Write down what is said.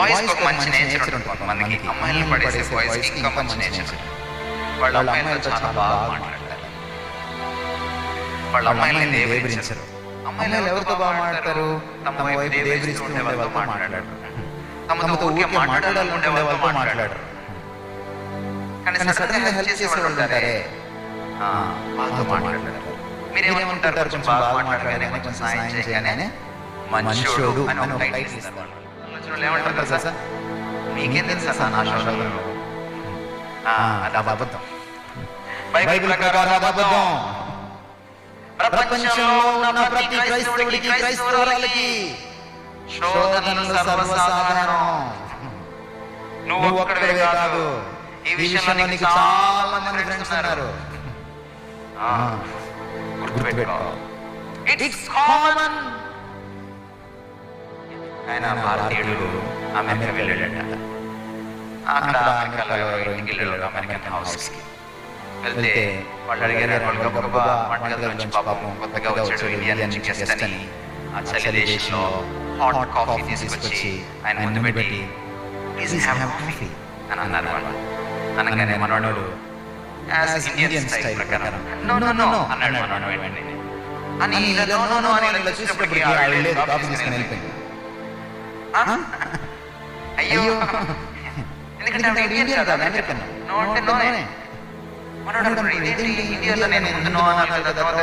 Boys ఒక మంచి nature ఉంటుంది. కొంతమందికి అమ్మాయిలను పడేసే బాయ్స్కి ఇంకా మంచి నేచర్ వాళ్ళ అమ్మాయిలతో చాలా బాగా మాట్లాడతారు. వాళ్ళ అమ్మాయిలని దేవరించరు. అమ్మాయిలు ఎవరితో బాగా మాట్లాడతారు? తమ వైపు దేవరిస్తూ ఉండే వాళ్ళతో మాట్లాడరు. తమతో ఊరికే మాట్లాడాలి ఉండే వాళ్ళతో మాట్లాడరు. కానీ సడన్గా హెల్ప్ చేసే వాళ్ళు ఉంటారే? ఆ, వాళ్ళతో మాట్లాడతారు మీరేమనుకుంటారు? కొంచెం బాగా మాట్లాడగానే కొంచెం సాయం చేయగానే మంచోడు అని ఒక టైటిల్ ఇస్తారు. ఆలోచనలు ఏమంటారు సార్ మీకేం తెలుసా? సార్ నా అది అబద్ధం. బైబిల్ ప్రకారం అది అబద్ధం. ప్రపంచంలో ఉన్న ప్రతి క్రైస్తవుడికి క్రైస్తవురాలకి శోధనలు సర్వసాధారణం. నువ్వు ఒక్కడే కాదు. ఈ విషయంలో నీకు చాలా మంది ఫ్రెండ్స్ ఉన్నారు. గుర్తుపెట్టుకో. ఇట్స్ కామన్ ఆయన భారతీయుడు అమెరికా వెళ్ళాడట. అక్కడ అమెరికాలో ఎవరో ఇంటికి వెళ్ళాడు అమెరికన్ హౌస్కి. వెళ్తే వాళ్ళు అడిగారు వాళ్ళు గబగబా వంటగది నుంచి పాపం కొత్తగా వచ్చాడు ఇండియా నుంచి గెస్ట్ అని. ఆ చలి దేశంలో హాట్ కాఫీ తీసుకొచ్చి ఆయన ముందు పెట్టి ప్లీజ్ హ్యావ్ కాఫీ అని అన్నారు వాళ్ళు. అనగానే మనవాడు యాజ్ ఇండియన్ స్టైల్ ప్రకారం. నో నో నో అన్నాడు మనవాడు వెంటనే. అని ఇలా నో నో నో అని ఇలా చూసేటప్పటికి ఆవిడ లేదు కాఫీ తీసుకుని వెళ్ళిపోయింది. ఆ? అయ్యో ఎందుకంటే ఆవిడ ఇండియన్ కాదు అమెరికన్ నో అంటే నోనే మనోడు అనుకున్నాడు, ఇదేంటి ఇండియాలో నేను ముందు నో అన్నాను కదా తర్వాత